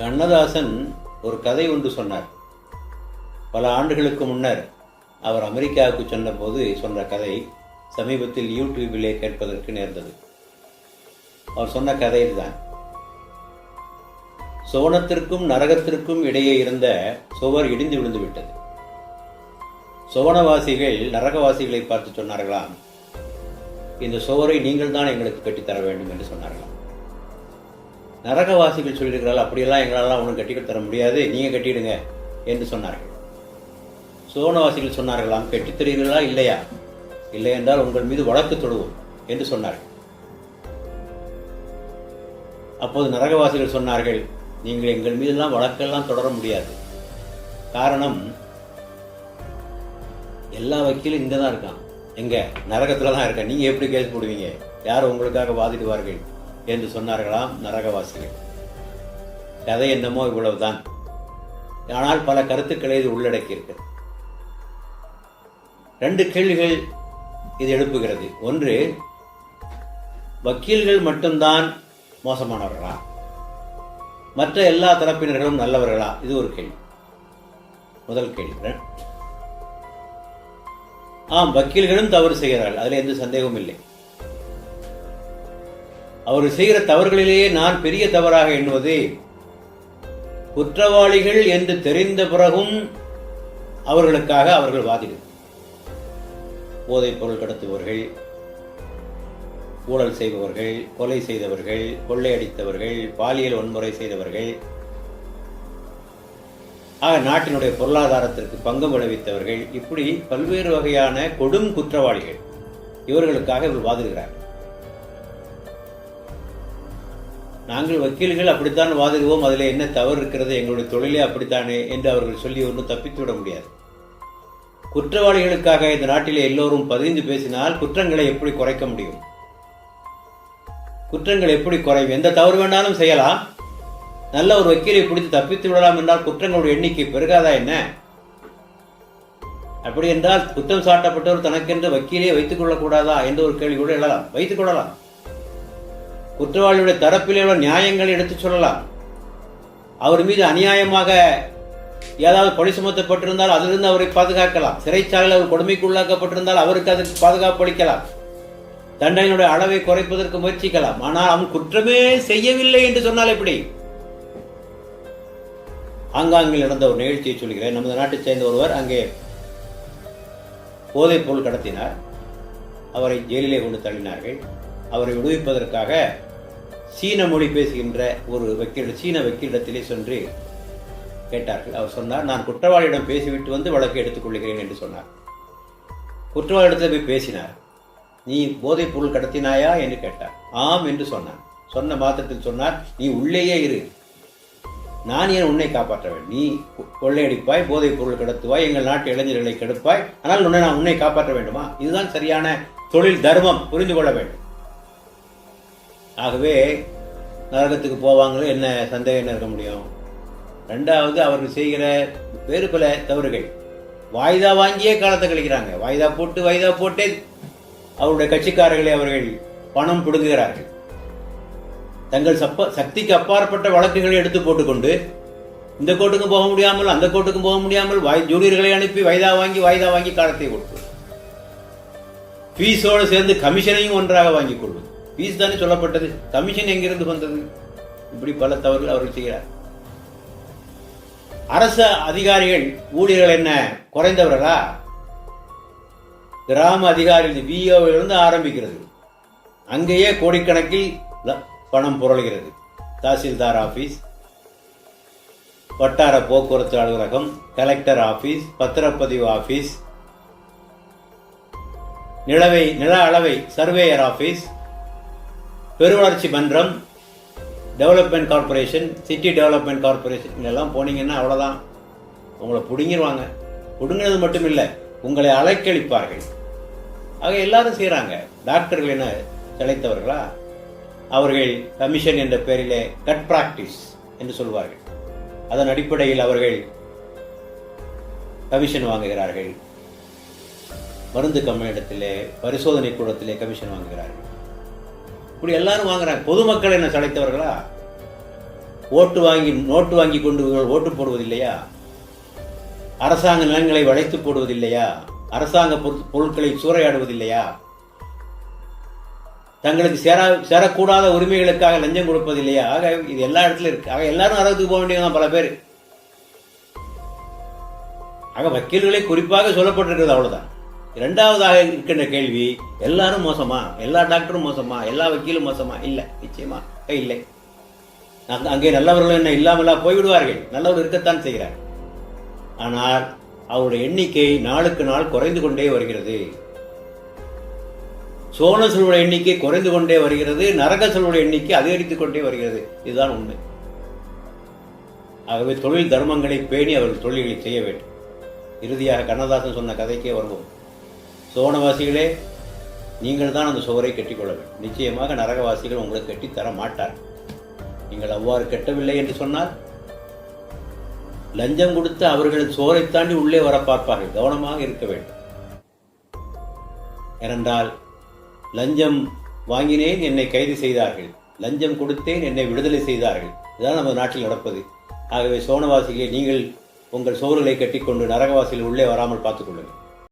கண்ணதாசன் ஒரு கதை ஒன்று சொன்னார். பல ஆண்டுகளுக்கு முன்னர் அவர் அமெரிக்காவுக்கு சொன்னபோது சொன்ன கதை சமீபத்தில் யூடியூபிலே கேட்பதற்கு நேர்ந்தது. அவர் சொன்ன கதை இதுதான். சுவனத்திற்கும் நரகத்திற்கும் இடையே இருந்த சுவர் இடிந்து விழுந்து விட்டது. சுவனவாசிகள் நரகவாசிகளை பார்த்து சொன்னார்களாம் இந்த சுவரை நீங்கள் தான் எங்களுக்கு கட்டித்தர வேண்டும் என்று சொன்னார்களாம். நரகவாசிகள் சொல்லியிருக்கிறார்கள் அப்படியெல்லாம் எங்களால் ஒன்றும் கட்டி தர முடியாது நீங்கள் கட்டிடுங்க என்று சொன்னார்கள். சோனவாசிகள் சொன்னார்களாம் கட்டித் இல்லையா? இல்லை என்றால் உங்கள் மீது வழக்கு தொடுவோம் என்று சொன்னார்கள். அப்போது நரகவாசிகள் சொன்னார்கள் நீங்கள் எங்கள் மீதெல்லாம் வழக்கெல்லாம் தொடர முடியாது. காரணம் எல்லா வக்கீலும் இங்கே தான் இருக்கான். எங்கே? நரகத்தில் தான் இருக்கேன். நீங்கள் எப்படி கேஸ் போடுவீங்க? யார் உங்களுக்காக வாதிடுவார்கள்? என்று சொன்னார்களாம் நரகவாசிகள். கதை என்னமோ இவ்வளவுதான். ஆனால் பல கருத்துக்களை இது உள்ளடக்கியிருக்கிறது ரெண்டு கேள்விகள் இது எழுப்புகிறது. ஒன்று வக்கீல்கள் மட்டும்தான் மோசமானவர்களா? மற்ற எல்லா தரப்பினர்களும் நல்லவர்களா? இது ஒரு கேள்வி. முதல் கேள்வி. ஆம் வக்கீல்களும் தவறு செய்கிறார்கள். அதில் எந்த சந்தேகமும் இல்லை. அவர் செய்கிற தவறுகளிலேயே நான் பெரிய தவறாக எண்ணுவது. குற்றவாளிகள் என்று தெரிந்த பிறகும் அவர்களுக்காக அவர்கள் வாதிடும். போதைப் பொருள் கடத்துபவர்கள் ஊழல் செய்பவர்கள் கொலை செய்தவர்கள் கொள்ளையடித்தவர்கள் பாலியல் வன்முறை செய்தவர்கள் ஆக நாட்டினுடைய பொருளாதாரத்திற்கு பங்கம் விளைவித்தவர்கள் இப்படி பல்வேறு வகையான கொடும் குற்றவாளிகள் இவர்களுக்காக இவர் வாதிடுகிறார் நாங்கள் வக்கீல்கள் அப்படித்தான் வாதிடுவோம். அதில் என்ன தவறு இருக்கிறது? எங்களுடைய தொழிலே அப்படித்தானே என்று அவர்கள் சொல்லி ஒன்றும் தப்பித்து விட முடியாது. குற்றவாளிகளுக்காக இந்த நாட்டிலே எல்லோரும் பதிந்து பேசினால் குற்றங்களை எப்படி குறைக்க முடியும்? குற்றங்கள் எப்படி குறையும்? எந்த தவறு வேண்டாலும் செய்யலாம். நல்ல ஒரு வக்கீலை பிடித்து தப்பித்து விடலாம் என்றால் குற்றங்களுடைய எண்ணிக்கை பெருகாதா என்ன? அப்படி என்றால் குற்றம் சாட்டப்பட்டவர் தனக்கென்று வக்கீலே வைத்துக் கொள்ளக்கூடாதா? என்ற ஒரு கேள்வி கூட எழலாம். வைத்துக் கொள்ளலாம். குற்றவாளியுடைய தரப்பிலே உள்ள நியாயங்களை எடுத்துச் சொல்லலாம். அவர் மீது அநியாயமாக ஏதாவது பழி சுமத்தப்பட்டிருந்தால் அதிலிருந்து அவரை பாதுகாக்கலாம். சிறைச்சாலையில் அவர் கொடுமைக்கு உள்ளாக்கப்பட்டிருந்தால் அவருக்கு அதற்கு பாதுகாப்பு அளிக்கலாம். தண்டனையினுடைய அளவை குறைப்பதற்கு முயற்சிக்கலாம். ஆனால் அவன் குற்றமே செய்யவில்லை என்று சொன்னால் எப்படி? ஆங்காங்கில் நடந்த ஒரு நிகழ்ச்சியை சொல்கிறேன். நமது நாட்டைச் சேர்ந்த ஒருவர் அங்கே போதைப் பொருள் கடத்தினார். அவரை ஜெயிலிலே கொண்டு தள்ளினார்கள். அவரை விடுவிப்பதற்காக சீன மொழி பேசுகின்ற ஒரு வக்கீல் சீன வக்கீலிடத்திலே சென்று கேட்டார்கள். அவர் சொன்னார் நான் குற்றவாளியிடம் பேசிவிட்டு வந்து வழக்கு எடுத்துக் கொள்கிறேன் என்று சொன்னார். குற்றவாளியிடத்தில் போய் பேசினார். நீ போதைப் பொருள் கடத்தினாயா? என்று கேட்டார். ஆம் என்று சொன்னான் சொன்ன மாத்திரத்தில் சொன்னார் நீ உள்ளேயே இரு. நான் ஏன் உன்னை காப்பாற்ற வேண்டும் நீ கொள்ளையடிப்பாய் போதைப் பொருள் கடத்துவாய் எங்கள் நாட்டு இளைஞர்களை கெடுப்பாய். ஆனால் உன்னை நான் உன்னை காப்பாற்ற வேண்டுமா? இதுதான் சரியான தொழில் தர்மம் புரிந்து கொள்ள வேண்டும். ஆகவே நரகத்துக்கு போவாங்களோ என்ன சந்தேகம் என்ன இருக்க முடியும்? ரெண்டாவது அவர்கள் செய்கிற வேறு பல தவறுகள். வாய்தா வாங்கியே காலத்தை கழிக்கிறாங்க. வாய்தா போட்டு வாய்தா போட்டே அவருடைய கட்சிக்காரர்களை அவர்கள் பணம் பிடுங்குகிறார்கள். தங்கள் சப்ப சக்திக்கு அப்பாற்பட்ட வழக்குகளை எடுத்து போட்டுக்கொண்டு இந்த கோட்டுக்கும் போக முடியாமல் அந்த கோட்டுக்கும் போக முடியாமல் வாய் ஜூனியர்களை அனுப்பி வாய்தா வாங்கி வாய்தா வாங்கி காலத்தை கொடுப்பது ஃபீஸோடு சேர்ந்து கமிஷனையும் ஒன்றாக வாங்கிக் கொள்வது. ஃபீஸ் தானே சொல்லப்பட்டது. கமிஷன் எங்கிருந்து வந்தது? இப்படி பல தவறுகள் அவர்கள் செய்கிறார். அரசு அதிகாரிகள் ஊழியர்கள் என்ன? குறைந்தவர்களா? கிராம அதிகாரிகள் விஓவிலிருந்து ஆரம்பிக்கிறது. அங்கேயே கோடிக்கணக்கில் பணம் புரளுகிறது. தாசில்தார் ஆபீஸ் வட்டார போக்குவரத்து அலுவலகம் கலெக்டர் ஆபீஸ் பத்திரப்பதிவு ஆபீஸ் நிலவை நில அளவை சர்வேயர் ஆபீஸ் பெருவளர்ச்சி மன்றம் development corporation city development corporation இதெல்லாம் போனீங்கன்னா அவ்வளோதான் உங்களை பிடுங்கிடுவாங்க பிடுங்கினது மட்டும் இல்லை உங்களை அலைக்கழிப்பார்கள். ஆக எல்லாரும் செய்கிறாங்க டாக்டர்கள் என்ன சிலைத்தவர்களா? அவர்கள் கமிஷன் என்ற பெயரிலே கட் ப்ராக்டிஸ் என்று சொல்வார்கள் அதன் அடிப்படையில் அவர்கள் கமிஷன் வாங்குகிறார்கள். மருந்து கம்மியிடத்திலே பரிசோதனை கூடத்திலே கமிஷன் வாங்குகிறார்கள். இப்படி எல்லாரும் வாங்குறாங்க. பொதுமக்கள் என்ன சளைத்தவர்களா? ஓட்டு வாங்கி நோட்டு வாங்கி கொண்டு ஓட்டு போடுவதில்லையா? அரசாங்க நிலங்களை வளைத்து போடுவதில்லையா? அரசாங்க பொருட்களை சூறையாடுவதில்லையா? தங்களுக்கு சேரா சேரக்கூடாத உரிமைகளுக்காக லஞ்சம் கொடுப்பதில்லையா? ஆக இது எல்லா இடத்துலையும் இருக்கு. ஆக எல்லாரும் அரசுக்கு போக வேண்டியதான் பல பேர். ஆக வக்கீல்களை குறிப்பாக சொல்லப்பட்டிருக்கிறது அவ்வளவுதான். இரண்டாவதாக இருக்கின்ற கேள்வி எல்லாரும் மோசமா? எல்லா டாக்டரும் மோசமா? எல்லா வக்கீலும் மோசமா? இல்லை. நிச்சயமா. இல்லை. அங்கே நல்லவர்கள் என்ன இல்லாமலா போய்விடுவார்கள்? நல்லவர் இருக்கத்தான் செய்கிறார். ஆனால் அவருடைய எண்ணிக்கை நாளுக்கு நாள் குறைந்து கொண்டே வருகிறது. சோழ செல்வடைய எண்ணிக்கை குறைந்து கொண்டே வருகிறது. நரக எண்ணிக்கை அதிகரித்துக் கொண்டே வருகிறது. இதுதான் உண்மை. ஆகவே தொழில் தர்மங்களை பேணி அவர்கள் தொழில்களை செய்ய வேண்டும். இறுதியாக கண்ணதாசன் சொன்ன கதைக்கே வருவோம். சோனவாசிகளே நீங்கள் தான் அந்த சுவரை கட்டிக்கொள்ள வேண்டும். நிச்சயமாக நரகவாசிகள் உங்களுக்கு கட்டித் தர மாட்டார் நீங்கள் அவ்வாறு கட்டவில்லை என்று சொன்னால் லஞ்சம் கொடுத்து அவர்கள் சோரை தாண்டி உள்ளே வர பார்ப்பார்கள். கவனமாக இருக்க வேண்டும். ஏனென்றால் லஞ்சம் வாங்கினேன் என்னை கைது செய்தார்கள். லஞ்சம் கொடுத்தேன் என்னை விடுதலை செய்தார்கள். இதுதான் நமது நாட்டில் நடப்பது. ஆகவே சோனவாசிகளை நீங்கள் உங்கள் சோறுகளை கட்டிக்கொண்டு நரகவாசிகள் உள்ளே வராமல் பார்த்துக் கொள்ளுங்கள்.